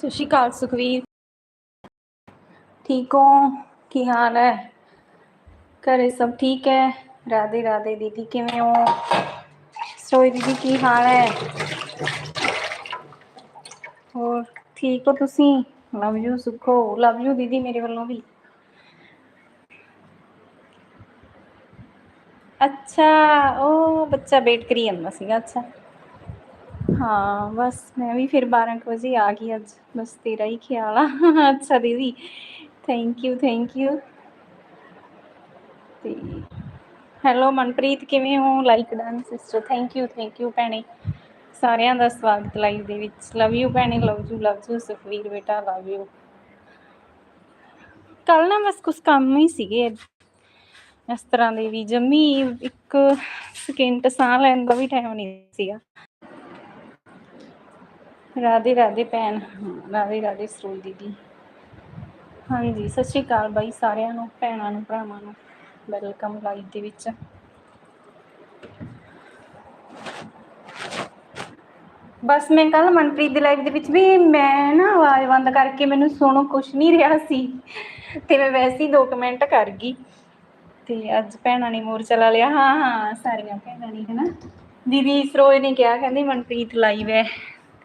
ਸਤਿ ਸ਼੍ਰੀ ਅਕਾਲ ਸੁਖਵੀਰ। ਠੀਕ ਹੋ? ਕੀ ਹਾਲ ਹੈ? ਘਰੇ ਸਭ ਠੀਕ ਹੈ? ਰਾਧੇ ਰਾਧੇ ਦੀਦੀ ਕਿਵੇਂ ਹੋ? ਸੋਈ ਦੀਦੀ ਕੀ ਹਾਲ ਹੈ? ਹੋਰ ਠੀਕ ਹੋ ਤੁਸੀਂ? Love you, Sukho love you ਦੀਦੀ ਮੇਰੇ ਵੱਲੋਂ ਵੀ। ਅੱਛਾ, ਉਹ ਬੱਚਾ ਵੇਟ ਕਰੀ ਜਾਂਦਾ ਸੀਗਾ, ਅੱਛਾ। ਹਾਂ, ਬਸ ਮੈਂ ਵੀ ਫਿਰ 12 ਵਜੇ ਆ ਗਈ ਅੱਜ। ਬਸ ਤੇਰਾ ਹੀ ਖਿਆਲ ਆ ਅੱਛਾ ਦੀਦੀ ਥੈਂਕ ਯੂ ਥੈਂਕ ਯੂ ਤੇ ਹੈਲੋ ਮਨਪ੍ਰੀਤ, ਕਿਵੇਂ ਹੋ? Like done sister thank you thank you ਭੈਣੇ। ਸਾਰਿਆਂ ਦਾ ਸਵਾਗਤ ਲਾਈਵ ਦੇ ਵਿੱਚ। ਲਵ ਯੂ ਭੈਣੇ love you love you Sukhveer ਬੇਟਾ ਲਵ ਯੂ ਕੱਲ ਨਾ ਬਸ ਕੁਝ ਕੰਮ ਹੀ ਸੀਗੇ। ਇਸ ਤਰ੍ਹਾਂ ਦੇ ਵੀ ਜੰਮੀ ਇੱਕ ਸਕਿੰਟ ਸਾਹ ਲੈਣ ਦਾ ਵੀ ਟਾਈਮ ਨਹੀਂ ਸੀਗਾ। ਰਾਧੇ ਰਾਧੇ ਭੈਣ ਹਾਂ, ਰਾਧੇ ਰਾਧੇ ਸਰੂਲ ਦੀਦੀ। ਹਾਂਜੀ ਸਤਿ ਸ਼੍ਰੀ ਅਕਾਲ ਬਾਈ ਸਾਰਿਆਂ ਨੂੰ ਭੈਣਾਂ ਨੂੰ ਭਰਾਵਾਂ ਨੂੰ ਵੈਲਕਮ ਲਾਈਵ ਦੇ ਵਿੱਚ। ਬਸ ਮੈਂ ਕੱਲ ਮਨਪ੍ਰੀਤ ਦੇ ਲਾਈਵ ਦੇ ਵਿੱਚ ਵੀ ਮੈਂ ਨਾ ਆਵਾਜ਼ ਬੰਦ ਕਰਕੇ ਮੈਨੂੰ ਸੁਣੋ ਕੁਛ ਨਹੀਂ ਰਿਹਾ ਸੀ। ਤੇ ਮੈਂ ਵੈਸੇ ਹੀ ਦੋ ਕਮੈਂਟ ਕਰ ਗਈ। ਤੇ ਅੱਜ ਭੈਣਾਂ ਨੇ ਮੋਰਚਾ ਲਾ ਲਿਆ। ਹਾਂ ਹਾਂ ਸਾਰੀਆਂ ਭੈਣਾਂ ਨੇ ਹਨਾ। ਦੀਦੀ ਸਰੋਜ ਨੇ ਕਿਹਾ ਕਹਿੰਦੀ ਮਨਪ੍ਰੀਤ ਲਾਈਵ ਹੈ।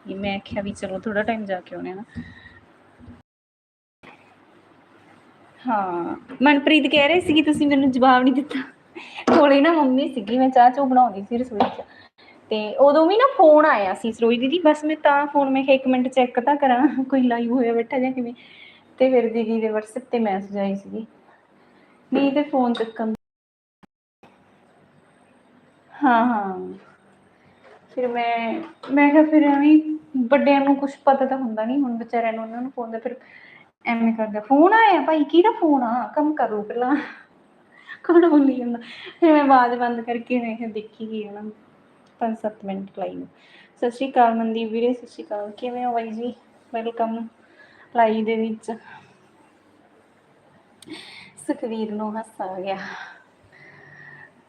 ਤੇ ਮੈਂ ਆਖਿਆ ਵੀ ਚਲੋ ਥੋੜਾ ਟਾਈਮ ਜਾ ਕੇ ਆਉਣੇ ਨਾ। ਹਾਂ, ਮਨਪ੍ਰੀਤ ਕਹਿ ਰਹੀ ਸੀ ਕਿ ਤੁਸੀਂ ਮੈਨੂੰ ਜਵਾਬ ਨਹੀਂ ਦਿੱਤਾ। ਕੋਲੇ ਨਾ ਮੰਮੀ ਸੀਗੀ, ਮੈਂ ਚਾਹ ਚੋ ਬਣਾਉਂਦੀ ਸੀ ਰਸੋਈ 'ਚ। ਤੇ ਉਦੋਂ ਵੀ ਨਾ ਫੋਨ ਆਇਆ ਸੀ ਸਰੋਈ ਦੀਦੀ, ਬਸ ਮੈਂ ਤਾਂ ਫੋਨ ਮੈਂ ਕਿਹਾ ਇੱਕ ਮਿੰਟ ਚੈੱਕ ਤਾਂ ਕਰਾਂ, ਕੋਈ ਲਾਈਵ ਹੋਇਆ ਬੈਠਾ ਜਾਂ ਕਿਵੇਂ। ਤੇ ਫਿਰ ਦੀਦੀ ਦੇ WhatsApp ਤੇ ਮੈਸੇਜ ਆਈ ਸੀਗੀ। ਨਹੀਂ ਤੇ ਫੋਨ ਚੱਕਣ ਹਾਂ ਹਾਂ। ਫਿਰ ਮੈਂ ਮੈਂ ਕਿਹਾ ਫਿਰ ਐਵੇਂ ਵੱਡਿਆਂ ਨੂੰ ਕੁਝ ਪਤਾ ਤਾਂ ਹੁੰਦਾ ਨਹੀਂ ਹੁਣ ਵਿਚਾਰਿਆਂ ਨੂੰ ਉਹਨਾਂ ਨੂੰ ਫੋਨ ਦਾ, ਫਿਰ ਐਵੇਂ ਕਰਦਾ ਫੋਨ ਆਇਆ ਭਾਈ, ਕਿਹਦਾ ਫੋਨ ਆ? ਕੰਮ ਕਰੋ ਪਹਿਲਾਂ। ਕੌਣ ਬੋਲੀ ਜਾਂਦਾ? ਫਿਰ ਮੈਂ ਆਵਾਜ਼ ਬੰਦ ਕਰਕੇ ਮੈਂ ਦੇਖੀ ਗਈ ਉਹਨਾਂ ਨੂੰ, ਪੰਜ ਸੱਤ ਮਿੰਟ ਲਾਈ ਨੂੰ। ਸਤਿ ਸ਼੍ਰੀ ਅਕਾਲ ਮਨਦੀਪ ਵੀਰੇ, ਸਤਿ ਸ਼੍ਰੀ ਅਕਾਲ। ਕਿਵੇਂ ਹੋ ਬਾਈ ਜੀ? ਵੈਲਕਮ ਲਾਈ ਦੇ ਵਿੱਚ। ਸੁਖਵੀਰ ਨੂੰ ਹੱਸ ਆ ਗਿਆ।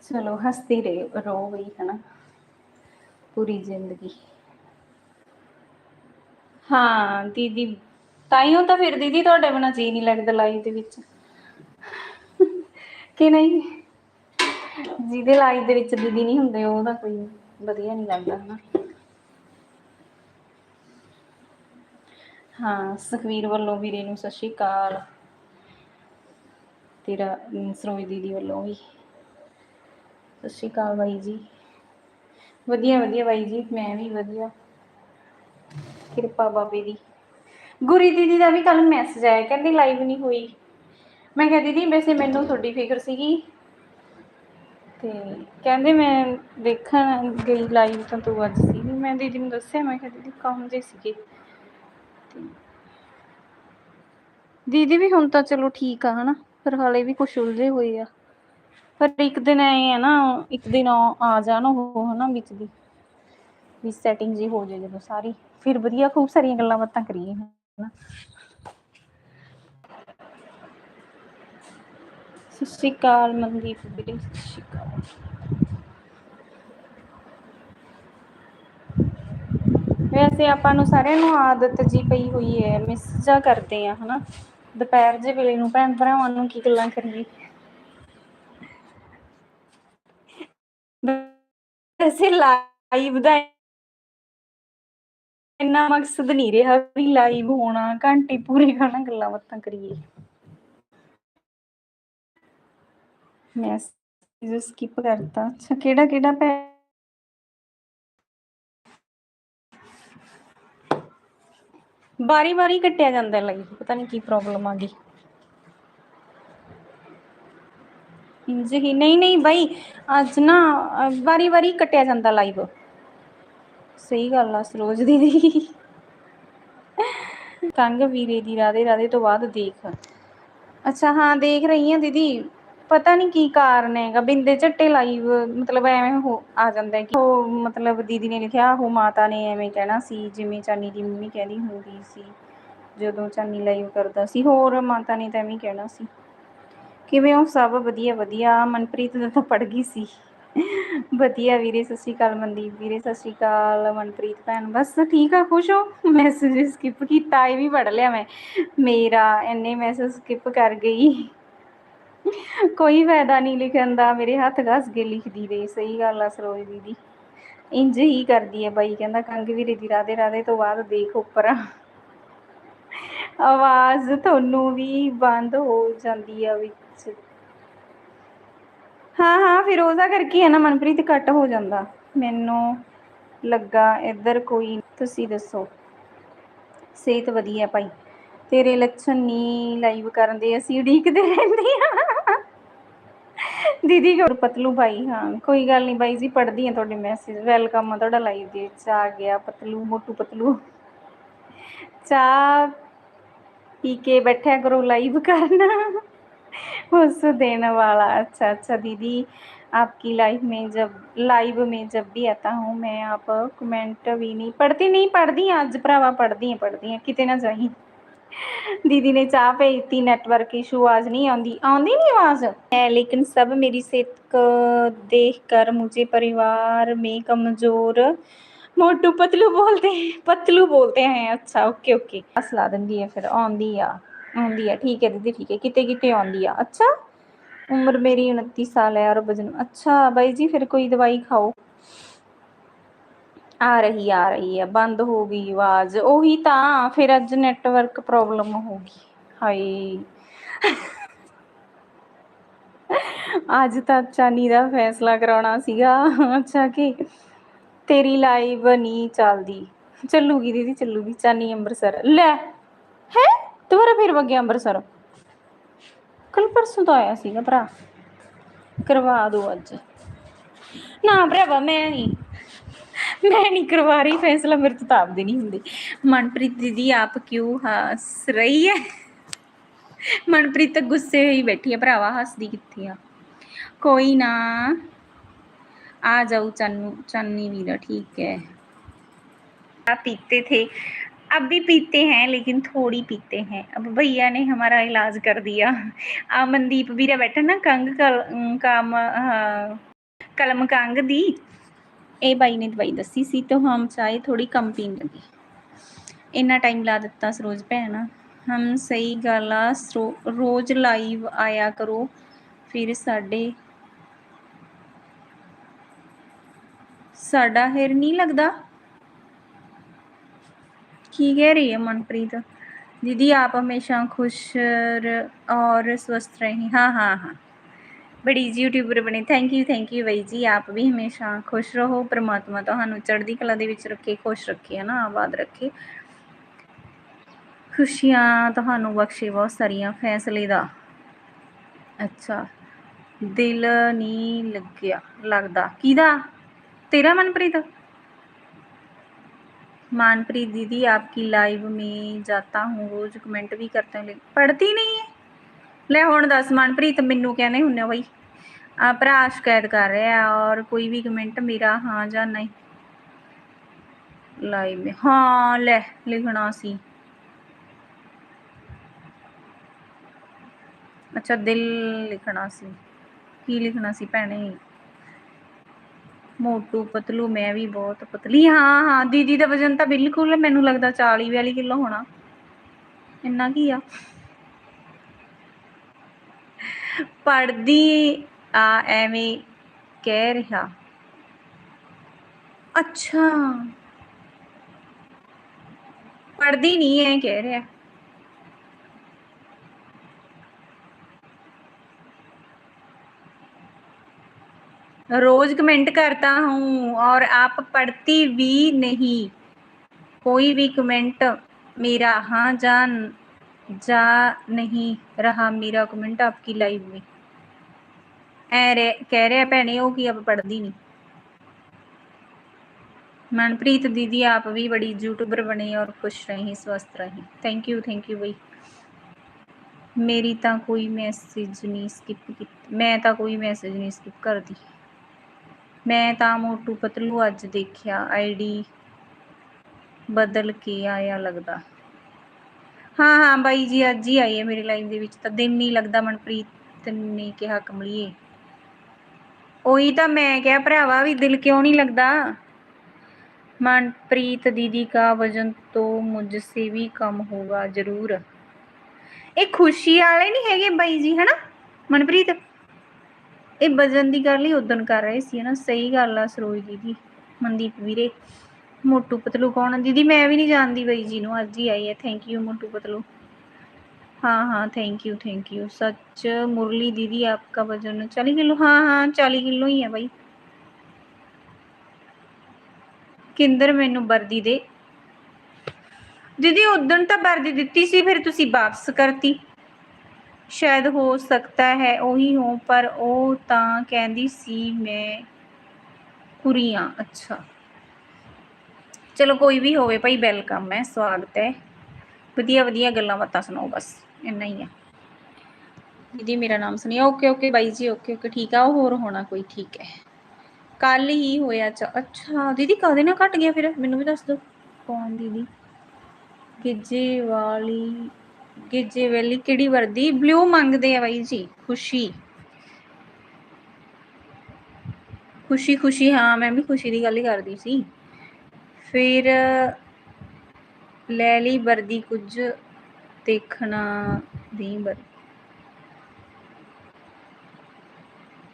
ਚਲੋ, ਹੱਸਦੀ ਰਹੇ ਰਹੋ ਬਈ, ਹਨਾ। ਪੂਰੀ ਜ਼ਿੰਦਗੀ। ਹਾਂ, ਦੀਦੀ। ਤਾਈਓ ਤਾਂ ਫਿਰ ਦੀਦੀ ਤੁਹਾਡੇ ਬਿਨਾਂ ਜੀ ਨਹੀਂ ਲੱਗਦਾ ਲਾਈਵ ਦੇ ਵਿੱਚ। ਕਿ ਨਹੀਂ? ਜਿਹਦੇ ਲਾਈਵ ਦੇ ਵਿੱਚ ਦੀਦੀ ਨਹੀਂ ਹੁੰਦੇ ਉਹਦਾ ਕੋਈ ਵਧੀਆ ਨਹੀਂ ਲੱਗਦਾ, ਹਨਾ? ਹਾਂ, ਸੁਖਵੀਰ ਵੱਲੋਂ ਵੀਰੇ ਨੂੰ ਸਤਿ ਸ਼੍ਰੀ ਅਕਾਲ। ਤੇਰਾ ਸਰੋਜ ਦੀਦੀ ਵੱਲੋਂ ਵੀ। ਸਤਿ ਸ਼੍ਰੀ ਅਕਾਲ ਬਾਈ ਜੀ। ਵਧੀਆ ਵਧੀਆ ਬਾਈ ਜੀ, ਮੈਂ ਵੀ ਵਧੀਆ। ਕਿਰਪਾ ਬਾਬੇ ਦੀ। ਗੁਰੀ ਦੀਦੀ ਦਾ ਵੀ ਕੱਲ ਮੈਸੇਜ ਆਇਆ, ਕਹਿੰਦੀ ਲਾਈਵ ਨਹੀਂ ਹੋਈ। ਮੈਂ ਕਿਹਾ, ਦੀਦੀ, ਵੈਸੇ ਮੈਨੂੰ ਤੁਹਾਡੀ ਫਿਕਰ ਸੀਗੀ। ਤੇ ਕਹਿੰਦੇ ਮੈਂ ਦੇਖਣ ਗਈ ਲਾਈਵ ਤਾਂ ਤੂੰ ਅੱਜ ਸੀ ਮੈਂ ਦੀਦੀ ਨੂੰ ਦੱਸਿਆ, ਮੈਂ ਕਿਹਾ, ਦੀਦੀ, ਕੰਮ ਜੇ ਸੀਗੇ। ਦੀਦੀ ਵੀ ਹੁਣ ਤਾਂ ਚਲੋ ਠੀਕ ਆ, ਹਨਾ? ਪਰ ਹਾਲੇ ਵੀ ਕੁਝ ਉਲਝੇ ਹੋਏ ਆ। ਪਰ ਇੱਕ ਦਿਨ ਐ ਆ ਨਾ, ਇੱਕ ਦਿਨ ਆ ਜਾਣ ਉਹ ਹਨਾ ਵਿੱਚ ਦੀ। ਵੀ ਸੈਟਿੰਗ ਜੀ ਹੋ ਜਾਏ ਜਦੋਂ ਸਾਰੀ। ਫਿਰ ਵਧੀਆ, ਖੂਬ ਸਾਰੀਆਂ ਗੱਲਾਂ ਬਾਤਾਂ ਕਰੀਏ ਹਨਾ। ਸਤਿ ਸ਼੍ਰੀ ਅਕਾਲ ਮਨਦੀਪ ਵੀਰੇ, ਸਤਿ ਸ਼੍ਰੀ ਅਕਾਲ। ਵੈਸੇ ਆਪਾਂ ਨੂੰ ਸਾਰਿਆਂ ਨੂੰ ਆਦਤ ਜੀ ਪਈ ਹੋਈ ਹੈ ਮਿਸ ਜਾ ਕਰਦੇ ਆ ਹਨਾ। ਦੁਪਹਿਰ ਜੇ ਵੇਲੇ ਨੂੰ ਭੈਣ ਭਰਾਵਾਂ ਨੂੰ ਕੀ ਗੱਲਾਂ ਕਰੀਏ। ਵੈਸੇ ਲਾਈਵ ਦਾ ਇੰਨਾ ਮਕਸਦ ਨਹੀਂ ਰਿਹਾ ਵੀ ਲਾਈਵ ਹੋਣਾ, ਘੰਟੇ ਪੂਰੇ ਖਾਣਾ ਗੱਲਾਂ ਬਾਤਾਂ ਕਰੀਏ। ਮੈਂ ਸਕਿਪ ਕਰਤਾ। ਅੱਛਾ, ਕਿਹੜਾ ਕਿਹੜਾ ਪੈ ਵਾਰੀ ਵਾਰੀ ਕੱਟਿਆ ਜਾਂਦਾ ਲਾਈਵ ਪਤਾ ਨਹੀਂ ਕੀ ਪ੍ਰੋਬਲਮ ਆ ਗਈ। ਇੰਜ ਹੀ ਨਹੀਂ ਨਹੀਂ ਬਾਈ, ਅੱਜ ਨਾ ਵਾਰੀ ਵਾਰੀ ਕੱਟਿਆ ਜਾਂਦਾ ਲਾਈਵ ਸਹੀ ਗੱਲ ਆ, ਸਰੋਜ ਦੀਦੀ ਤੰਗ ਵੀਰੇ ਦੀ ਰਾਦੇ ਰਾਦੇ ਤੋਂ ਬਾਅਦ ਦੇਖ। ਅੱਛਾ, ਹਾਂ, ਦੇਖ ਰਹੀ ਹਾਂ ਦੀਦੀ। ਪਤਾ ਨਹੀਂ ਕੀ ਕਾਰਨ ਹੈਗਾ, ਬਿੰਦੇ ਝੱਟੇ ਲਾਈਵ ਮਤਲਬ ਐਵੇਂ ਹੋ, ਆ ਜਾਂਦਾ ਕਿ ਉਹ ਮਤਲਬ ਦੀਦੀ ਨੇ ਲਿਖਿਆ, ਉਹ ਮਾਤਾ ਨੇ ਐਵੇਂ ਕਹਿਣਾ ਸੀ, ਜਿਵੇਂ ਚਾਨੀ ਦੀ ਮੰਮੀ ਕਹਿੰਦੀ ਹੁੰਦੀ ਸੀ, ਜਦੋਂ ਚਾਨੀ ਲਾਈਵ ਕਰਦਾ ਸੀ, ਹੋਰ ਮਾਤਾ ਨੇ ਤਾਂ ਐਵੇਂ ਕਹਿਣਾ ਸੀ। ਕਿਵੇਂ ਹੋ? ਸਭ ਵਧੀਆ ਵਧੀਆ। ਮਨਪ੍ਰੀਤ ਦਾ ਤਾਂ ਪੜ ਗਈ ਸੀ। ਵਧੀਆ ਵੀਰੇ, ਸਤਿ ਸ਼੍ਰੀ ਅਕਾਲ ਮਨਦੀਪ ਵੀਰੇ, ਸਤਿ ਸ਼੍ਰੀ ਅਕਾਲ ਮਨਪ੍ਰੀਤ ਭੈਣ। ਬਸ ਠੀਕ ਆ, ਖੁਸ਼ ਹੋ? ਮੈਸੇਜ ਸਕਿਪ ਕੀਤਾ, ਇਹ ਵੀ ਪੜ ਲਿਆ ਮੈਂ। ਮੇਰਾ ਇੰਨੇ ਮੈਸੇਜ ਸਕਿਪ ਕਰ ਗਈ। ਕੋਈ ਫਾਇਦਾ ਨਹੀਂ ਲਿਖਣ ਦਾ, ਮੇਰੇ ਹੱਥ ਘਸ ਕੇ ਲਿਖਦੀ ਰਹੀ ਸਹੀ ਗੱਲ ਆ ਸਰੋਜ ਦੀਦੀ। ਇੰਜ ਹੀ ਕਰਦੀ ਹੈ ਬਾਈ, ਕਹਿੰਦਾ ਕੰਗ ਵੀਰੇ ਦੀ ਰਾਦੇ ਰਾਦੇ ਤੋਂ ਬਾਅਦ ਦੇਖ ਉੱਪਰ। ਆਵਾਜ਼ ਤੁਹਾਨੂੰ ਵੀ ਬੰਦ ਹੋ ਜਾਂਦੀ ਆ ਵੀ ਹਾਂ ਹਾਂ, ਫਿਰੋਜ਼ਾ ਕਰਕੇ ਹੈ ਨਾ ਮਨਪ੍ਰੀਤ, ਕੱਟ ਹੋ ਜਾਂਦਾ। ਮੈਨੂੰ ਲੱਗਾ ਇੱਧਰ ਕੋਈ ਤੁਸੀਂ ਦੱਸੋ। ਸਿਹਤ ਵਧੀਆ ਭਾਈ। ਤੇਰੇ ਲੱਛਣ ਨਹੀਂ ਲਾਈਵ ਕਰਨ ਦੇ, ਅਸੀਂ ਉਡੀਕਦੇ ਰਹਿੰਦੇ ਆ ਦੀਦੀ ਕੋਲ ਪਤਲੂ ਭਾਈ, ਹਾਂ, ਕੋਈ ਗੱਲ ਨਹੀਂ ਬਾਈ ਜੀ ਪੜਦੀ ਆ ਤੁਹਾਡੇ ਮੈਸੇਜ ਵੈਲਕਮ ਆ ਤੁਹਾਡਾ ਲਾਈਵ ਦੇ ਵਿੱਚ, ਆ ਗਿਆ ਪਤਲੂ, ਮੋਟੂ ਪਤਲੂ। ਚਾਹ ਪੀ ਕੇ ਬੈਠਿਆ ਕਰੋ ਲਾਈਵ ਕਰਨਾ। उसको देने वाला। अच्छा अच्छा दीदी, आपकी लाइफ में जब लाइव में जब भी आता हूँ, मैं आप कमेंट भी नहीं, पढ़ती नहीं, पढ़ती आज, भरावा पढ़ती हैं पढ़ती हैं, कितने ना चाहिए दीदी ने चाह पे इतनी नेटवर्क इशू आज नहीं आती आती नहीं आवाज़? है लेकिन सब मेरी सेहत को देख कर मुझे परिवार में कमज़ोर, मोटू पतलू बोलते हैं, पतलू बोलते हैं। अच्छा ओके ओके सलाह दी है फिर आँदी आ ਆਉਂਦੀ ਆ, ਠੀਕ ਹੈ ਦੀਦੀ, ਠੀਕ ਹੈ, ਕਿਤੇ ਕਿਤੇ ਆਉਂਦੀ ਆ। ਅੱਛਾ, ਉਮਰ ਮੇਰੀ 29 ਸਾਲ ਹੈ ਔਰ ਵਜਨ, ਅੱਛਾ ਬਾਈ ਜੀ, ਫਿਰ ਕੋਈ ਦਵਾਈ ਖਾਓ। ਆ ਰਹੀ ਆ ਰਹੀ ਹੈ, ਬੰਦ ਹੋ ਗਈ ਆਵਾਜ਼। ਉਹੀ ਤਾਂ, ਫਿਰ ਅੱਜ ਨੈਟਵਰਕ ਪ੍ਰੋਬਲਮ ਹੋ ਗਈ। ਹਾਏ। ਅੱਜ ਤਾਂ ਚਾਨੀ ਦਾ ਫੈਸਲਾ ਕਰਾਉਣਾ ਸੀਗਾ। ਅੱਛਾ ਕਿ ਤੇਰੀ ਲਾਈਵ ਨਹੀਂ ਚੱਲਦੀ। ਚੱਲੂਗੀ ਦੀਦੀ, ਚੱਲੂਗੀ, ਚਾਨੀ ਅੰਮ੍ਰਿਤਸਰ। ਲੈ, ਹੈ? ਦੁਬਾਰਾ ਫਿਰ ਵਗਿਆ ਅੰਮ੍ਰਿਤਸਰ। ਕੱਲ ਪਰਸੋਂ ਤਾਂ ਆਇਆ ਸੀਗਾ ਭਰਾ। ਕਰਵਾ ਦੋ ਅੱਜ। ਨਾ ਭਰਾਵਾ, ਮੈਂ ਨਹੀਂ ਮੈਂ ਨਹੀਂ ਕਰਵਾ ਰਹੀ ਫੈਸਲਾ, ਮੇਰੇ ਤੋਂ ਤਾਪ ਨਹੀਂ ਹੁੰਦੇ। ਮਨਪ੍ਰੀਤ ਦੀਦੀ, ਆਪ ਕਿਉਂ ਹੱਸ ਰਹੀ ਹੈ ਮਨਪ੍ਰੀਤ ਗੁੱਸੇ ਹੋਈ ਬੈਠੀ ਹੈ ਭਰਾਵਾ ਹੱਸਦੀ ਕਿੱਥੇ ਆ? ਕੋਈ ਨਾ। ਆ ਜਾਊ, ਚੰਨੂ ਵੀ ਵੀਰਾ, ਠੀਕ ਹੈ ਆ ਪੀਤੇ ਥੇ। अब भी पीते हैं लेकिन थोड़ी पीते हैं अब भैया ने हमारा इलाज कर दिया आ मनदीप वीरा बैठा ना कंग कल काम कलम कंग दी ਇਹ ਬਾਈ ਨੇ ਦਵਾਈ ਦੱਸੀ ਸੀ ਤਾਂ ਹਮ ਚਾਹੇ ਥੋੜੀ ਕਮ ਪੀਣ ਲੱਗੇ ਇੰਨਾ ਟਾਈਮ ਲਾ ਦਿੱਤਾ ਸਰੋਜ ਭੈਣ ਹਮ ਸਹੀ ਗੱਲ ਆ ਸਰੋ- ਰੋਜ਼ ਲਾਈਵ ਆਇਆ ਕਰੋ ਫਿਰ ਸਾਡੇ ਸਾਡਾ हेयर नहीं ਕੀ ਕਹਿ ਰਹੀ ਹੈ ਮਨਪ੍ਰੀਤ? ਦੀਦੀ, ਆਪ ਹਮੇਸ਼ਾ ਖੁਸ਼ ਔਰ ਸਵਸਥ ਰਹੀ। ਹਾਂ ਹਾਂ ਹਾਂ। ਬੜੀ ਜੀ ਯੂਟਿਊਬਰ ਬਣੇ। ਥੈਂਕ ਯੂ ਥੈਂਕ ਯੂ ਬਾਈ ਜੀ। ਆਪ ਵੀ ਹਮੇਸ਼ਾ ਖੁਸ਼ ਰਹੋ। ਪ੍ਰਮਾਤਮਾ ਤੁਹਾਨੂੰ ਚੜ੍ਹਦੀ ਕਲਾ ਦੇ ਵਿੱਚ ਰੱਖੇ, ਖੁਸ਼ ਰੱਖੇ ਹਨਾ ਆਬਾਦ ਰੱਖੇ। ਖੁਸ਼ੀਆਂ ਤੁਹਾਨੂੰ ਬਖਸ਼ੇ ਬਹੁਤ ਸਾਰੀਆਂ ਫੈਸਲੇ ਦਾ। ਅੱਛਾ। ਦਿਲ ਨਹੀਂ ਲੱਗਿਆ। ਲੱਗਦਾ। ਕਿਹਦਾ? ਤੇਰਾ ਮਨਪ੍ਰੀਤ? मानप्रीत दीदी आपकी लाइव में जाता हूँ रोज कमेंट भी करते हैं लेकिन पढ़ती नहीं है ले ਹੁਣ ਦੱਸ ਮਨਪ੍ਰੀਤ ਮੈਨੂੰ ਕਹਿੰਦੇ ਹੁੰਨੇ ਬਈ ਆ ਭਰਾ ਸ਼ਿਕਾਇਤ ਕਰ ਰਿਹਾ ਔਰ ਕੋਈ ਵੀ ਕਮੈਂਟ ਮੇਰਾ ਹਾਂ ਜਾਂ ਨਹੀਂ ਲਾਈਵ ਮੇ ਹਾਂ ਲੈ ਲਿਖਣਾ ਸੀ ਅੱਛਾ ਦਿਲ ਲਿਖਣਾ ਸੀ ਕੀ ਲਿਖਣਾ ਸੀ ਭੈਣੇ ਮੋਟੂ ਪਤਲੂ, ਮੈਂ ਵੀ ਬਹੁਤ ਪਤਲੀ, ਹਾਂ ਹਾਂ, ਦੀਦੀ ਦਾ ਵਜਨ ਤਾਂ ਬਿਲਕੁਲ ਮੈਨੂੰ ਲੱਗਦਾ 40 42 ਕਿਲੋ ਹੋਣਾ। ਇੰਨਾ ਕੀ ਆ? ਪੜਦੀ ਆ, ਐਵੇਂ ਕਹਿ ਰਿਹਾ। ਅੱਛਾ। ਪੜਦੀ ਨਹੀਂ ਐ ਕਹਿ ਰਿਹਾ। रोज कमेंट करता हूँ और आप पढ़ती भी नहीं कोई भी कमेंट मेरा हाँ जा जा नहीं रहा मेरा कमेंट आपकी लाइव में ऐ रे कह रहे भैने वो कि अब पढ़ती नहीं मनप्रीत दीदी आप भी बड़ी यूट्यूबर बने और खुश रहें स्वस्थ रहें थैंक यू थैंक यू भाई मेरी ਤਾਂ ਕੋਈ ਮੈਸੇਜ ਨਹੀਂ ਸਕਿਪ ਕੀਤੀ ਮੈਂ ਤਾਂ ਕੋਈ ਮੈਸੇਜ ਨਹੀਂ ਸਕਿਪ ਕਰਦੀ ਮੈਂ ਤਾਂ ਮੋਟੂ ਪਤਲੂ ਅੱਜ ਦੇਖਿਆ, ਆਈਡੀ ਬਦਲ ਕੇ ਆਇਆ ਲੱਗਦਾ। ਹਾਂ ਹਾਂ, ਬਾਈ ਜੀ, ਅੱਜ ਹੀ ਆਈ ਹੈ ਮੇਰੀ ਲਾਈਨ ਦੇ ਵਿੱਚ, ਤਾਂ ਦਿਨ ਨਹੀਂ ਲੱਗਦਾ ਮਨਪ੍ਰੀਤ ਨੇ ਕਿਹਾ ਕਮਲੀਏ। ਉਹੀ ਤਾਂ ਮੈਂ ਕਿਹਾ, ਭਰਾਵਾ ਵੀ ਦਿਲ ਕਿਉਂ ਨਹੀਂ ਲੱਗਦਾ? ਮਨਪ੍ਰੀਤ ਦੀਦੀ ਦਾ ਵਜਨ ਤੋਂ ਮੁਝ ਸੇ ਵੀ ਕਮ ਹੋਗਾ ਜ਼ਰੂਰ। ਇਹ ਖੁਸ਼ੀ ਵਾਲੇ ਨਹੀਂ ਹੈਗੇ ਬਾਈ ਜੀ, ਹਨਾ? ਮਨਪ੍ਰੀਤ? ਇਹ ਵਜਨ ਦੀ ਗੱਲ ਹੀ ਉਦੋਂ ਕਰ ਰਹੇ ਸੀ ਨਾ ਸਹੀ ਗੱਲ ਆ ਸਰੋਜ ਦੀਦੀ ਮਨਦੀਪ ਵੀਰੇ ਮੋਟੂ ਪਤਲੂ ਕੌਣ ਆ? ਦੀਦੀ ਮੈਂ ਵੀ ਨਹੀਂ ਜਾਣਦੀ ਬਾਈ ਜੀ ਨੂੰ ਅੱਜ ਹੀ ਆਈ ਹੈ ਥੈਂਕ ਯੂ ਮੋਟੂ पतलू हाँ हाँ थैंक यू थैंक यू सच मुरली दीदी आपका वजन चालीस किलो हाँ हाँ चालीस किलो ही है भाई ਕਿੰਦਰ ਮੈਨੂੰ ਵਰਦੀ ਦੇ ਦੀਦੀ ਉਦੋਂ ਤਾਂ ਵਰਦੀ ਦਿੱਤੀ ਸੀ ਫਿਰ ਤੁਸੀਂ ਵਾਪਸ ਕਰਤੀ ਸ਼ਾਇਦ ਹੋ ਸਕਦਾ ਹੈ ਉਹੀ ਹੋ ਪਰ ਉਹ ਤਾਂ ਕਹਿੰਦੀ ਸੀ ਮੈਂ ਕੁਰੀਆਂ। ਅੱਛਾ। ਚਲੋ ਕੋਈ ਵੀ ਹੋਵੇ ਭਾਈ ਵੈਲਕਮ ਹੈ ਸਵਾਗਤ ਹੈ। ਵਧੀਆ ਵਧੀਆ ਗੱਲਾਂ ਬਾਤਾਂ ਸੁਣਾਓ ਬਸ ਇੰਨਾ ਹੀ ਆ। ਦੀਦੀ ਮੇਰਾ ਨਾਮ ਸੁਣਿਆ? ਓਕੇ ਓਕੇ ਬਾਈ ਜੀ ਓਕੇ ਓਕੇ ਠੀਕ ਆ ਉਹ ਹੋਰ ਹੋਣਾ ਕੋਈ ਠੀਕ ਹੈ। ਕੱਲ ਹੀ ਹੋਇਆ ਚ ਅੱਛਾ ਦੀਦੀ ਕਦੇ ਨਾ ਘਟ ਗਿਆ ਫਿਰ? ਮੈਨੂੰ ਵੀ ਦੱਸ ਦਿਓ। ਕੌਣ ਦੀਦੀ? ਗਿੱਜੇ ਵਾਲੀ ਗਿੱਜੇ ਵਾਲੀ ਕਿਹੜੀ ਵਰਦੀ? ਬਲੂ ਮੰਗਦੇ ਆ ਬਾਈ ਜੀ, ਖੁਸ਼ੀ। ਖੁਸ਼ੀ ਖੁਸ਼ੀ, ਹਾਂ, ਮੈਂ ਵੀ ਖੁਸ਼ੀ ਦੀ ਗੱਲ ਹੀ ਕਰਦੀ ਸੀ। ਫਿਰ ਲੈ ਲਈ ਵਰਦੀ ਕੁਝ, ਦੇਖਣਾ ਦੀ ਵਰਦੀ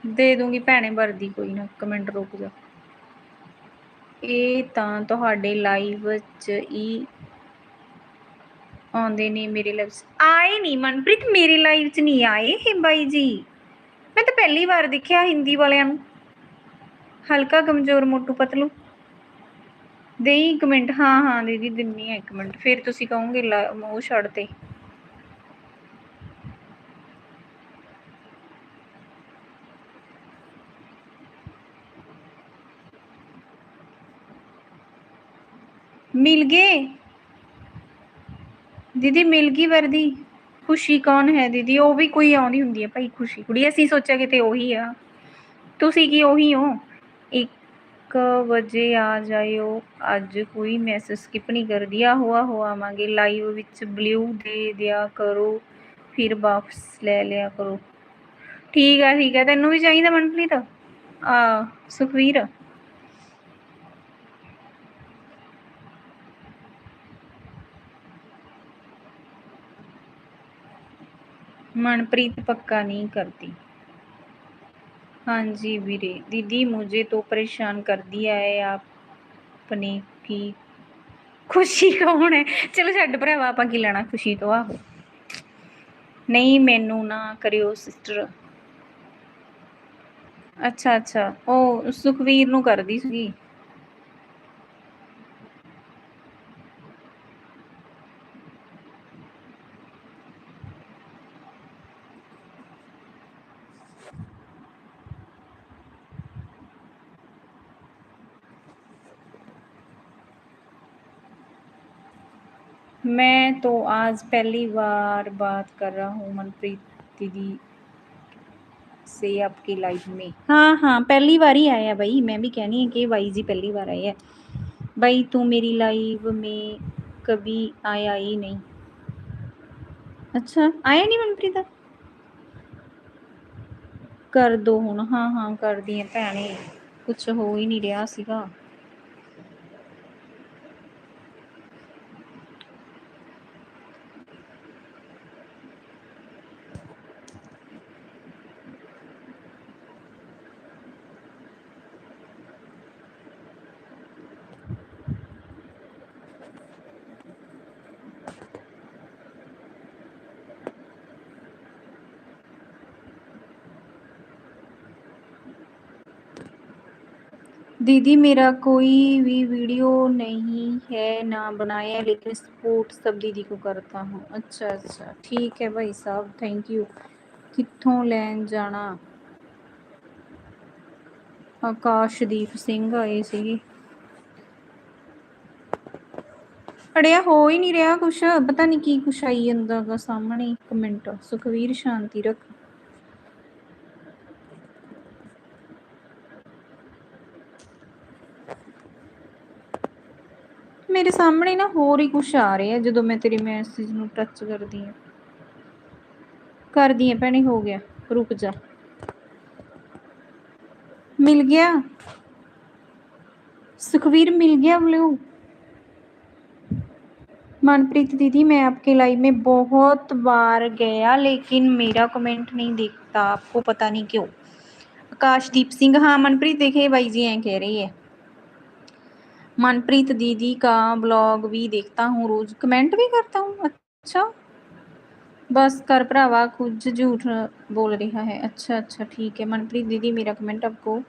ਦੇ ਦੂੰਗੀ ਭੈਣੇ ਵਰਦੀ, ਕੋਈ ਨਾ ਕਮੈਂਟ ਰੋਕ ਜਾ। ਇਹ ਤਾਂ ਤੁਹਾਡੇ ਲਾਈਵ 'ਚ ਹੀ ਆਉਂਦੇ ਨੇ ਮੇਰੇ ਲਾਈਫ ਆਏ ਨਹੀਂ ਮਨਪ੍ਰੀਤ, ਮੇਰੇ ਲਾਈਫ 'ਚ ਨਹੀਂ ਆਏ ਇਹ ਬਾਈ ਜੀ। ਮੈਂ ਤਾਂ ਪਹਿਲੀ ਵਾਰ ਦੇਖਿਆ ਹਿੰਦੀ ਵਾਲਿਆਂ ਨੂੰ। ਹਲਕਾ ਕਮਜ਼ੋਰ ਮੋਟੂ ਪਤਲੂ। ਦੇਈ ਕਮੈਂਟ ਹਾਂ ਹਾਂ, ਦੀਦੀ, ਦਿੰਨੀ ਆ ਇੱਕ ਮਿੰਟ। ਫਿਰ ਤੁਸੀਂ ਕਹੋਗੇ, ਲਾ- ਉਹ ਛੱਡ ਤੇ। ਮਿਲ ਗਏ? ਦੀਦੀ ਮਿਲ ਗਈ ਵਰਦੀ? ਖੁਸ਼ੀ ਕੌਣ ਹੈ ਦੀਦੀ? ਉਹ ਵੀ ਕੋਈ ਆਉਂਦੀ ਹੁੰਦੀ ਹੈ ਭਾਈ ਖੁਸ਼ੀ। ਕੁੜੀ ਅਸੀਂ ਸੋਚਿਆ ਕਿਤੇ ਉਹੀ ਆ। ਤੁਸੀਂ ਕੀ ਉਹੀ ਹੋ? 1 ਵਜੇ ਆ ਜਾਇਓ। ਅੱਜ ਕੋਈ ਮੈਸੇਜ ਸਕਿਪ ਨਹੀਂ ਕਰਦੀ। ਆਹੋ ਆਹੋ ਆਵਾਂਗੇ। ਲਾਈਵ ਵਿੱਚ ਬਲੂ ਦੇ ਦਿਆ ਕਰੋ। ਫਿਰ ਵਾਪਸ ਲੈ ਲਿਆ ਕਰੋ। ਠੀਕ ਆ ਠੀਕ ਆ। ਤੈਨੂੰ ਵੀ ਚਾਹੀਦਾ ਮਨਪ੍ਰੀਤ? ਆ, ਸੁਖਵੀਰ? मनप्रीत पक्का नहीं करती हाँ जी वीरे दीदी मुझे तो परेशान कर दिया है आपने की ਖੁਸ਼ੀ ਕੌਣ ਹੈ ਚਲੋ ਛੱਡ ਭਰਾਵਾ ਆਪਾਂ ਕੀ ਲੈਣਾ ਖੁਸ਼ੀ ਤੋਂ ਆਹੋ ਨਹੀਂ ਮੈਨੂੰ ਨਾ ਕਰਿਓ ਸਿਸਟਰ ਅੱਛਾ ਅੱਛਾ ਉਹ ਸੁਖਵੀਰ ਨੂੰ ਕਰਦੀ ਸੀਗੀ मैं तो आज पहली बार बात कर रहा हूँ मनप्रीत दीदी से आपकी लाइफ में। हाँ हाँ पहली बार ही आया भाई। मैं भी कहनी है कि भाई जी पहली बार आया है। भाई, तू मेरी लाइफ में कभी आया ही नहीं। अच्छा आया नहीं मनप्रीत? कर दो हूँ हाँ हाँ कर दिए भैने। कुछ हो ही नहीं रहा दीदी मेरा कोई भी वीडियो नहीं है ना बनाया लेकिन सपोर्ट सब दीदी को करता हूँ अच्छा अच्छा ठीक है भाई साहब थैंक यू कित्थों लैन जाना ਆਕਾਸ਼ਦੀਪ ਸਿੰਘ ਆਏ ਸੀਗੇ ਅੜਿਆ ਹੋ ਹੀ ਨਹੀਂ ਰਿਹਾ ਕੁਛ ਪਤਾ ਨਹੀਂ ਕੀ ਕੁਛ ਆਈ ਜਾਂਦਾ ਗਾ ਸਾਹਮਣੇ ਇੱਕ ਮਿੰਟ ਸੁਖਵੀਰ ਸ਼ਾਂਤੀ ਰੱਖ ਮੇਰੇ ਸਾਹਮਣੇ ਨਾ ਹੋਰ ਹੀ ਕੁਛ ਆ ਰਿਹਾ ਜਦੋਂ ਮੈਂ ਤੇਰੇ ਮੈਸੇਜ ਨੂੰ ਟੱਚ ਕਰਦੀ ਆ ਕਰਦੀ ਆ ਭੈਣੇ ਹੋ ਗਿਆ ਰੁਕ ਜਾ मिल गया सुखवीर मिल गया ब्लू मनप्रीत दीदी मैं आपके लाइव में बहुत बार गया लेकिन मेरा कमेंट नहीं दिखता आपको पता नहीं क्यों आकाशदीप सिंह हाँ मनप्रीत देखे भाई जी हैं कह रही है मनप्रीत दीदी का ब्लॉग भी देखता हूँ रोज। कमेंट भी करता हूँ। अच्छा। बस कर भरावा कुछ झूठ बोल रहा है। अच्छा अच्छा ठीक है। मनप्रीत दीदी मेरा कमेंट आपको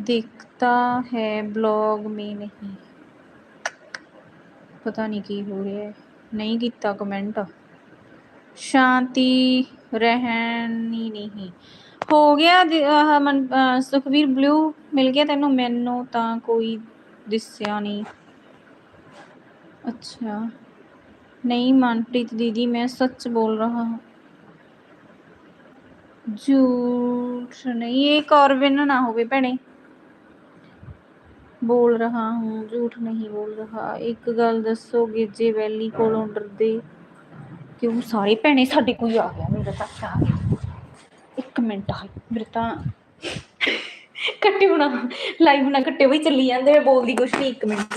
देखता है ब्लॉग में नहीं। पता नहीं की हो रहा है। नहीं किता कमेंट शांति रहनी नहीं, नहीं। ਹੋ ਗਿਆ ਜੀ, ਆਹ ਮਨ- ਅਹ ਸੁਖਵੀਰ ਬਲੂ ਮਿਲ ਗਿਆ ਤੈਨੂੰ? ਮੈਨੂੰ ਤਾਂ ਕੋਈ ਦਿਸਿਆ ਨਹੀਂ। ਅੱਛਾ। ਨਹੀਂ ਮਨਪ੍ਰੀਤ ਦੀਦੀ ਮੈਂ ਸੱਚ ਬੋਲ ਰਹਾ ਹਾਂ। ਝੂਠ ਨਹੀਂ ਇਹ ਕੌਰਵਿਨ ਨਾ ਹੋਵੇ ਭੈਣੇ। ਬੋਲ ਰਹਾ ਹੂੰ ਝੂਠ ਨਹੀਂ ਬੋਲ ਰਹਾ। ਇੱਕ ਗੱਲ ਦੱਸੋ ਗਿੱਜੇ ਵੈਲੀ ਕੋਲੋਂ ਡਰਦੇ ਕਿਉਂ? ਸਾਰੇ ਭੈਣੇ ਸਾਡੇ ਕੋਈ ਆ ਗਿਆ ਮੇਰਾ ਚਾਚਾ ਆ ਗਿਆ। ਇੱਕ ਮਿੰਟ ਆ ਮੇਰੇ ਤਾਂ ਕੱਟੇ ਹੋਣਾ, ਲਾਈਵ ਨਾ ਕੱਟੇ ਹੋਈ ਚੱਲੀ ਜਾਂਦੇ, ਮੈਂ ਬੋਲਦੀ ਕੁਛ ਨਹੀਂ ਇੱਕ ਮਿੰਟ।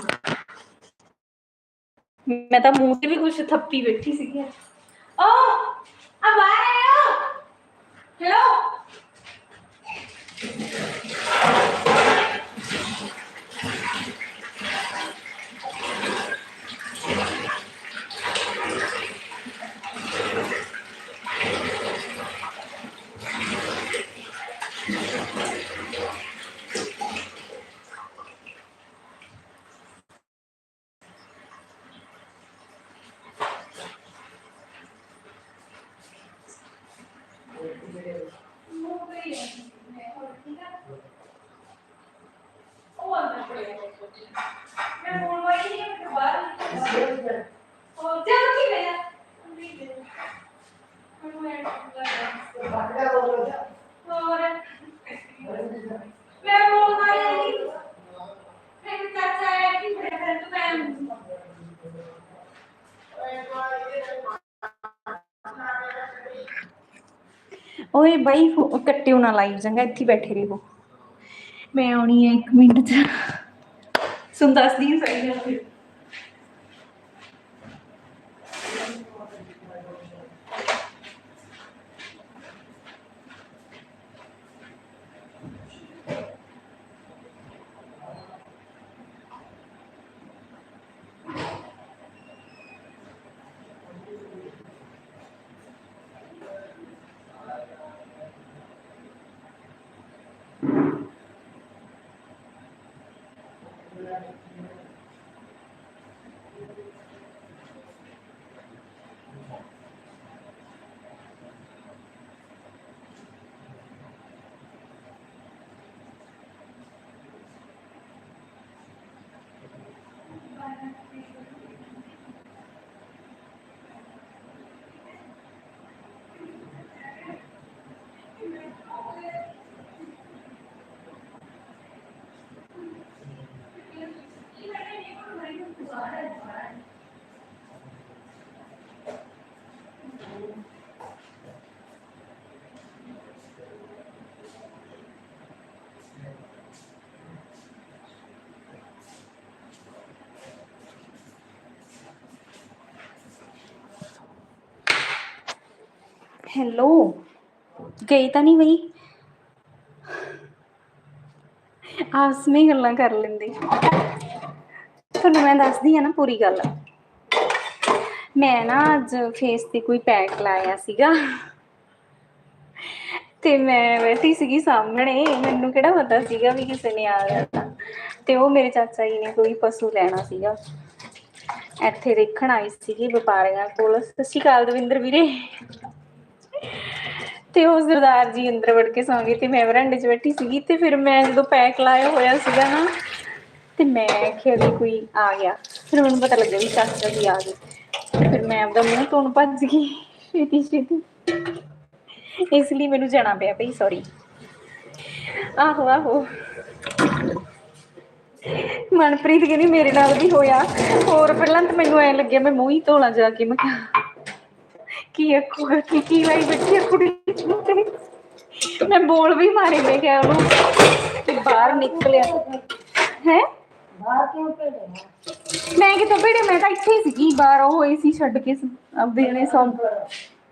ਮੈਂ ਤਾਂ ਮੂੰਹ ਤੇ ਵੀ ਕੁਛ ਥੱਪੀ ਬੈਠੀ ਸੀਗੀ। ਓ, ਆ ਬਾਹਰ ਆਇਓ। ਹੈਲੋ ਉਹ ਅੰਦਰ ਪੜਿਆ ਮੈਂ ਬੋਲ ਵਾਲੀ ਨਹੀਂ ਮੈਂ ਬਾਹਰ ਉਹ ਚੱਲ ਕੀ ਗਿਆ ਹੋਰ ਮੈਂ ਬੋਲ ਵਾਲੀ ਨਹੀਂ ਮੈਂ ਚਾਚਾ ਹੈ ਕਿ ਬੜੇ ਫਿਰ ਤੂੰ ਮੈਂ ਓਏ ਬਾਈ ਫੋ- ਕੱਟਿਓ ਨਾ ਲਾਈਵ ਚੰਗਾ, ਇੱਥੇ ਹੀ ਬੈਠੇ ਰਹੋ। ਮੈਂ ਆਉਣੀ ਹੈ 1 ਮਿੰਟ ਚ। ਸੁਣ ਦੱਸਦੀ ਹਾਂ ਸਹੀ ਗੱਲ ਹੈਲੋ ਗਈ ਤਾਂ ਨਹੀਂ ਬਈ। ਆਪਸ ਵਿੱਚ ਗੱਲਾਂ ਕਰ ਲੈਂਦੇ। ਤੁਹਾਨੂੰ ਮੈਂ ਦੱਸਦੀ ਆ ਨਾ ਪੂਰੀ ਗੱਲ। ਮੈਂ ਨਾ ਅੱਜ ਫੇਸ ਤੇ ਕੋਈ ਪੈਕ ਲਾਇਆ ਸੀਗਾ। ਤੇ ਮੈਂ ਬੈਠੀ ਸੀਗੀ ਸਾਹਮਣੇ। ਮੈਨੂੰ ਕਿਹੜਾ ਪਤਾ ਸੀਗਾ ਵੀ ਕਿਸੇ ਨੇ ਆ ਜਾਣਾ। ਤੇ ਉਹ ਮੇਰੇ ਚਾਚਾ ਜੀ ਨੇ ਕੋਈ ਪਸ਼ੂ ਲੈਣਾ ਸੀਗਾ। ਇੱਥੇ ਦੇਖਣ ਆਈ ਸੀਗੀ ਵਪਾਰੀਆਂ ਕੋਲ। ਸਤਿ ਸ਼੍ਰੀ ਅਕਾਲ ਦਵਿੰਦਰ ਵੀਰੇ। ਤੇ ਉਹ ਸਰਦਾਰ ਜੀ ਅੰਦਰ ਵੜ ਕੇ ਸੌਂ ਗਏ ਤੇ ਮੈਂ ਵਰਾਂਡੇ 'ਚ ਬੈਠੀ ਸੀਗੀ ਤੇ ਫਿਰ ਮੈਂ ਜਦੋਂ ਪੈਕ ਲਾਇਆ ਹੋਇਆ ਸੀਗਾ ਨਾ, ਤੇ ਮੈਂ ਕਿਹਾ ਵੀ ਕੋਈ ਆ ਗਿਆ। ਫਿਰ ਮੈਨੂੰ ਪਤਾ ਲੱਗਿਆ ਵੀ ਚਾਚਾ ਜੀ ਆ ਗਏ ਫਿਰ ਮੈਂ ਆਪਦਾ ਮੂੰਹ ਧੋਣ ਭੱਜ ਗਈ ਛੇਤੀ ਛੇਤੀ। ਇਸ ਲਈ ਮੈਨੂੰ ਜਾਣਾ ਪਿਆ ਭਈ ਸੌਰੀ ਆਹੋ ਆਹੋ। ਮਨਪ੍ਰੀਤ ਕਹਿੰਦੀ ਮੇਰੇ ਨਾਲ ਵੀ ਹੋਇਆ। ਹੋਰ ਪਹਿਲਾਂ ਤਾਂ ਮੈਨੂੰ ਐ ਲੱਗਿਆ ਮੈਂ ਮੂੰਹ ਹੀ ਧੋਣਾ ਜਾ ਕੇ, ਮੈਂ ਕਿਹਾ ਕੀ ਅੱਖੂ ਕੀ ਕੀ ਲਾਈ ਬੈਠੀ ਆ ਕੁੜੀ ਮੈਂ ਬੋਲ ਵੀ ਮਾਰੇ ਮੈਂ ਕਿਹਾ ਉਹਨੂੰ ਤੇ ਬਾਹਰ ਨਿਕਲਿਆ। ਹੈ? ਬਾਹਰ ਕਿਉਂ ਭੇਜਿਆ? ਮੈਂ ਕਿਤੋਂ ਭੇੜੇ ਮੈਂ ਤਾਂ ਇੱਥੇ ਹੀ ਸੀਗੀ ਬਾਹਰ ਉਹ ਏਸੀ ਛੱਡ ਕੇ ਅੱਬੇ ਨੇ ਸੌ।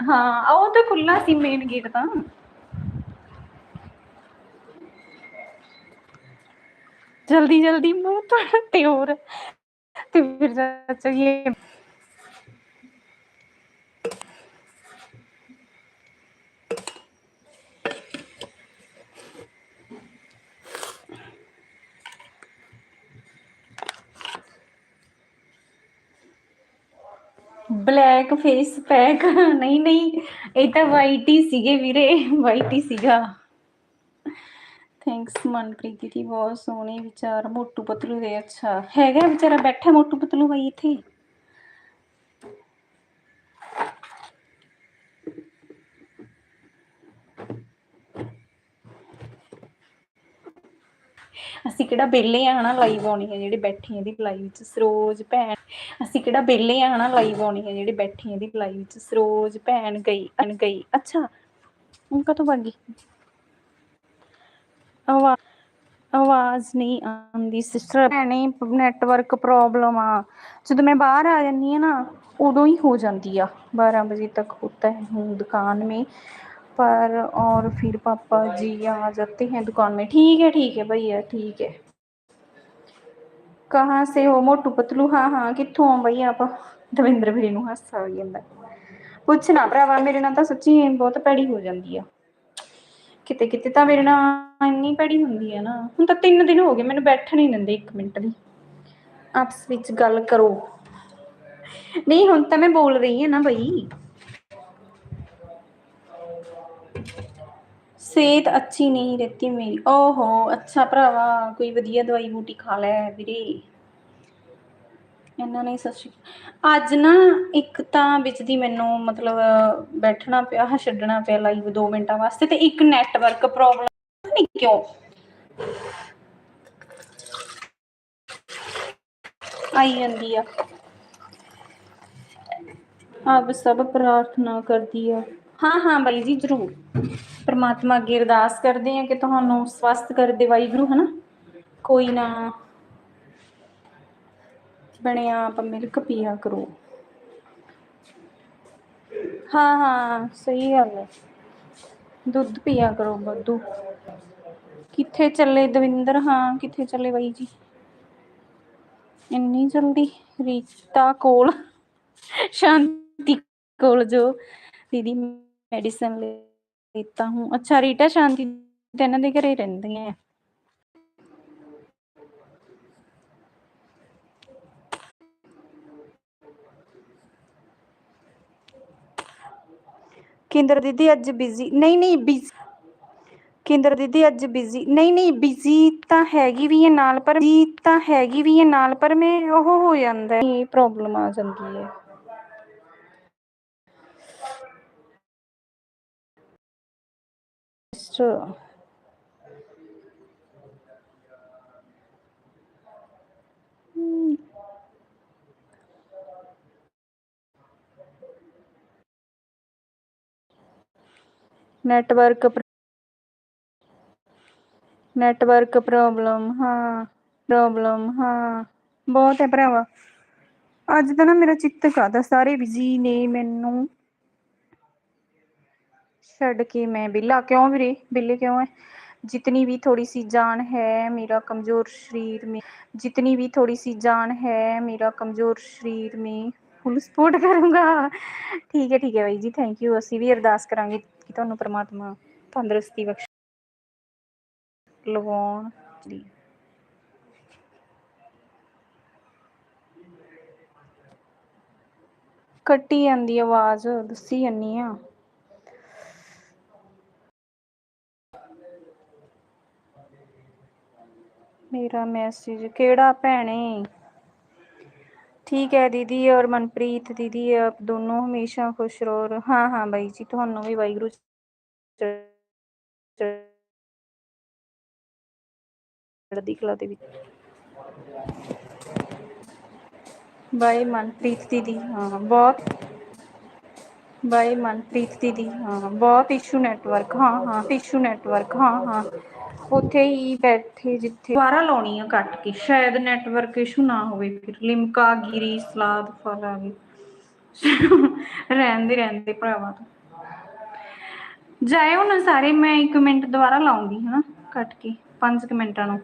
ਹਾਂ ਉਹ ਤਾਂ ਖੁੱਲਾ ਸੀ ਮੇਨ ਗੇਟ ਤਾਂ। ਜਲਦੀ ਜਲਦੀ ਮੂੰਹ ਤੋਂ ਤੇ ਹੋਰ। ਤੇ ਫਿਰ ਚਾਚਾ ਬਲੈਕ ਫੇਸ ਪੈਕ ਨਹੀਂ ਨਹੀਂ, ਇਹ ਤਾਂ ਵਾਈਟ ਹੀ ਸੀਗੇ ਵੀਰੇ ਵਾਈਟ ਹੀ ਸੀਗਾ। ਥੈਂਕਸ ਮਨਪ੍ਰੀਤ ਦੀ ਬਹੁਤ ਸੋਹਣੇ ਵਿਚਾਰ, ਮੋਟੂ ਪਤਲੂ ਦੇ, ਅੱਛਾ। ਹੈਗਾ ਵਿਚਾਰਾ, ਬੈਠਾ ਮੋਟੂ ਪਤਲੂ ਬਾਈ ਇੱਥੇ? ਅਸੀਂ ਕਿਹੜਾ ਵਿਹਲੇ ਆ ਹਨਾ ਲਾਈਵ ਆਉਣੀ ਹੈ ਜਿਹੜੀ ਬੈਠੀ ਇਹਦੀ ਲਾਈਵ ਵਿੱਚ, ਸਰੋਜ ਭੈਣ, ਅਸੀਂ ਕਿਹੜਾ ਵਿਹਲੇ ਆ ਹਨਾ ਲਾਈਵ ਆਉਣੀ ਹੈ ਜਿਹੜੀ ਬੈਠੀ ਇਹਦੀ ਲਾਈਵ ਵਿੱਚ, ਸਰੋਜ ਭੈਣ ਗਈ, ਅਨ ਗਈ, ਅੱਛਾ ਉਹ ਕਦੋਂ ਵਗ ਗਈ? ਆਵਾਜ਼ ਨਹੀਂ ਆਉਂਦੀ ਸਿਸਟਰ ਭੈਣੇ ਨੈਟਵਰਕ ਪ੍ਰੋਬਲਮ ਆ, ਜਦੋਂ ਮੈਂ ਬਾਹਰ ਆ ਜਾਂਦੀ ਆ ਨਾ, ਉਦੋਂ ਹੀ ਹੋ ਜਾਂਦੀ ਆ 12 ਵਜੇ ਤੱਕ ਹੁੰਦਾ ਹੈ ਦੁਕਾਨ ਮੇ पर और फिर पापा जी आ जाते हैं दुकान में ठीक है ठीक है भैया ठीक है ਕਹਾਂ ਸੇ ਹੋ ਮੋਟੂ ਪਤਲੂ ਹਾਂ ਹਾਂ ਕਿੱਥੋਂ ਆ ਬਈ ਆਪ ਦਵਿੰਦਰ ਵੀਰੇ ਨੂੰ ਹਾਸਾ ਆ ਜਾਂਦਾ ਪੁੱਛਣਾ ਭਰਾਵਾ ਮੇਰੇ ਨਾਲ ਤਾਂ ਸੱਚੀ ਬਹੁਤ ਭੈੜੀ ਹੋ ਜਾਂਦੀ ਆ ਕਿਤੇ ਕਿਤੇ ਤਾਂ ਮੇਰੇ ਨਾਲ ਇੰਨੀ ਭੈੜੀ ਹੁੰਦੀ ਆ ਨਾ ਹੁਣ ਤਾਂ ਤਿੰਨ ਦਿਨ ਹੋ ਗਏ ਮੈਨੂੰ ਬੈਠਣ ਹੀ ਦਿੰਦੇ ਇੱਕ ਮਿੰਟ ਵੀ ਆਪਸ ਵਿੱਚ ਗੱਲ ਕਰੋ ਨਹੀਂ ਹੁਣ ਤਾਂ ਮੈਂ ਬੋਲ ਰਹੀ ਹਾਂ ਨਾ ਬਈ ਸਿਹਤ ਅੱਛੀ ਨਹੀਂ ਰਹਤੀ ਮੇਰੀ। ਓਹੋ, ਅੱਛਾ ਭਰਾਵਾ, ਕੋਈ ਵਧੀਆ ਦਵਾਈ ਬੂਟੀ ਖਾ ਲੈ ਵੀਰੇ। ਇਹਨਾਂ ਨੇ ਸਤਿ ਸ਼੍ਰੀ ਅਕਾਲ। ਅੱਜ ਨਾ ਇੱਕ ਤਾਂ ਵਿੱਚ ਦੀ ਮੈਨੂੰ ਮਤਲਬ ਬੈਠਣਾ ਪਿਆ, ਛੱਡਣਾ ਪਿਆ ਲਾਈਵ 2 ਮਿੰਟਾਂ ਵਾਸਤੇ ਤੇ ਇੱਕ ਨੈਟਵਰਕ ਪ੍ਰੋਬਲਮ ਨਹੀਂ ਕਿਉਂ। ਆਈ ਜਾਂਦੀ ਆ। ਆਪ ਸਭ ਪ੍ਰਾਰਥਨਾ ਕਰਦੀ ਆ। ਹਾਂ ਹਾਂ ਬਾਈ ਜੀ, ਜ਼ਰੂਰ। ਪ੍ਰਮਾਤਮਾ ਅੱਗੇ ਅਰਦਾਸ ਕਰਦੇ ਹਾਂ ਕਿ ਤੁਹਾਨੂੰ ਸਵਸਥ ਕਰ ਦੇ ਵਾਹਿਗੁਰੂ, ਹਨਾ? ਕੋਈ ਨਾ ਬਣਿਆ ਆਪ ਮਿਲਕ ਪੀਆ ਕਰੋ। ਹਾਂ ਹਾਂ, ਸਹੀ ਗੱਲ ਹੈ। ਦੁੱਧ ਪੀਆ ਕਰੋ ਬੱਦੂ ਕਿੱਥੇ ਚੱਲੇ ਦਵਿੰਦਰ? ਹਾਂ, ਕਿੱਥੇ ਚੱਲੇ ਬਾਈ ਜੀ? ਇੰਨੀ ਜਲਦੀ? ਰੀਤਾ ਕੋਲ? ਸ਼ਾਂਤੀ ਕੋਲ ਜੋ ਦੀਦੀ ਮੈਡੀਸਨ ਲੈ ਰੀਤਾ ਹੂੰ। ਅੱਛਾ, ਰੀਟਾ ਸ਼ਾਂਤੀ ਤੇ ਇਹਨਾਂ ਦੇ ਘਰੇ ਰਹਿੰਦੀਆਂ ਆ? ਕਿੰਦਰ ਦੀਦੀ, ਅੱਜ ਬਿਜ਼ੀ ਨਹੀਂ ਨਹੀਂ ਬਿਜ਼ੀ ਕਿੰਦਰ ਦੀਦੀ, ਅੱਜ ਬਿਜ਼ੀ ਨਹੀਂ ਨਹੀਂ ਬਿਜ਼ੀ ਤਾਂ ਹੈਗੀ ਵੀ ਹੈ ਨਾਲ, ਪਰ ਬਿਜ਼ੀ ਤਾਂ ਹੈਗੀ ਵੀ ਹੈ ਨਾਲ, ਪਰ ਮੈਂ ਉਹ ਹੋ ਜਾਂਦਾ ਹੈ। ਪ੍ਰੋਬਲਮ ਆ ਜਾਂਦੀ ਹੈ? Sure. ਨੈਟਵਰਕ ਨੈਟਵਰਕ ਪ੍ਰੋਬਲਮ, ਹਾਂ ਪ੍ਰੋਬਲਮ, ਹਾਂ, ਬਹੁਤ ਹੈ ਭਰਾਵਾ ਅੱਜ ਤਾਂ ਨਾ ਮੇਰਾ ਚਿੱਤ ਕਰਦਾ ਸਾਰੇ ਬਿਜ਼ੀ ਨੇ ਮੈਨੂੰ ਛੱਡ ਕੇ ਮੈਂ ਬਿੱਲਾ ਕਿਉਂ ਵੀਰੇ ਬਿੱਲੇ ਕਿਉਂ है जितनी भी थोड़ी सी जान है मेरा कमजोर शरीर में जितनी भी थोड़ी सी जान है मेरा कमजोर शरीर में ਫੁੱਲ ਸਪੋਰਟ ਕਰੂੰਗਾ ਠੀਕ ਹੈ ਠੀਕ ਹੈ ਬਾਈ ਜੀ ਥੈਂਕ ਯੂ ਅਸੀਂ ਵੀ ਅਰਦਾਸ ਕਰਾਂਗੇ ਕਿ ਤੁਹਾਨੂੰ ਪ੍ਰਮਾਤਮਾ ਤੰਦਰੁਸਤੀ ਬਖਸ਼ ਲਵਾਉਣ ਦੀ ਕੱਟੀ ਜਾਂਦੀ ਆਵਾਜ਼ ਦੱਸੀ ਜਾਂਦੀ ਆ मेरा मैसेज केड़ा भैने ठीक है दीदी और मनप्रीत दीदी आप दोनों हमेशा खुश रहो हाँ हाँ बाई जी ਤੁਹਾਨੂੰ ਵੀ ਵਾਹਿਗੁਰੂ ਚੜ੍ਹਦੀ ਕਲਾ ਦੇ ਵਿੱਚ ਬਾਈ ਮਨਪ੍ਰੀਤ ਦੀਦੀ ਹਾਂ ਬਹੁਤ ਬਾਏ ਮਨਪ੍ਰੀਤ ਦੀਦੀ ਹਾਂ ਬਹੁਤ ਇਸ਼ੂ ਨੈਟਵਰਕ ਹਾਂ ਹਾਂ ਇਸ਼ੂ ਨੈਟਵਰਕ ਹਾਂ ਹਾਂ ਉੱਥੇ ਹੀ ਬੈਠੇ ਜਿੱਥੇ ਦੁਬਾਰਾ ਲਾਉਣੀ ਆ ਕੱਟ ਕੇ, ਸ਼ਾਇਦ ਨੈਟਵਰਕ ਇਸ਼ੂ ਨਾ ਹੋਵੇ ਫਿਰ ਲਿਮਕਾ ਗਿਰੀ ਸਲਾਦ, ਫਲ ਆ ਗਏ। ਰਹਿੰਦੇ ਰਹਿੰਦੇ ਭਰਾਵਾ ਤੋਂ। ਜਾਇਓ ਨਾ ਸਾਰੇ, ਮੈਂ 1 ਮਿੰਟ ਦੁਬਾਰਾ ਲਾਉਂਗੀ ਹਨਾ, ਕੱਟ ਕੇ 5 ਮਿੰਟਾਂ ਨੂੰ।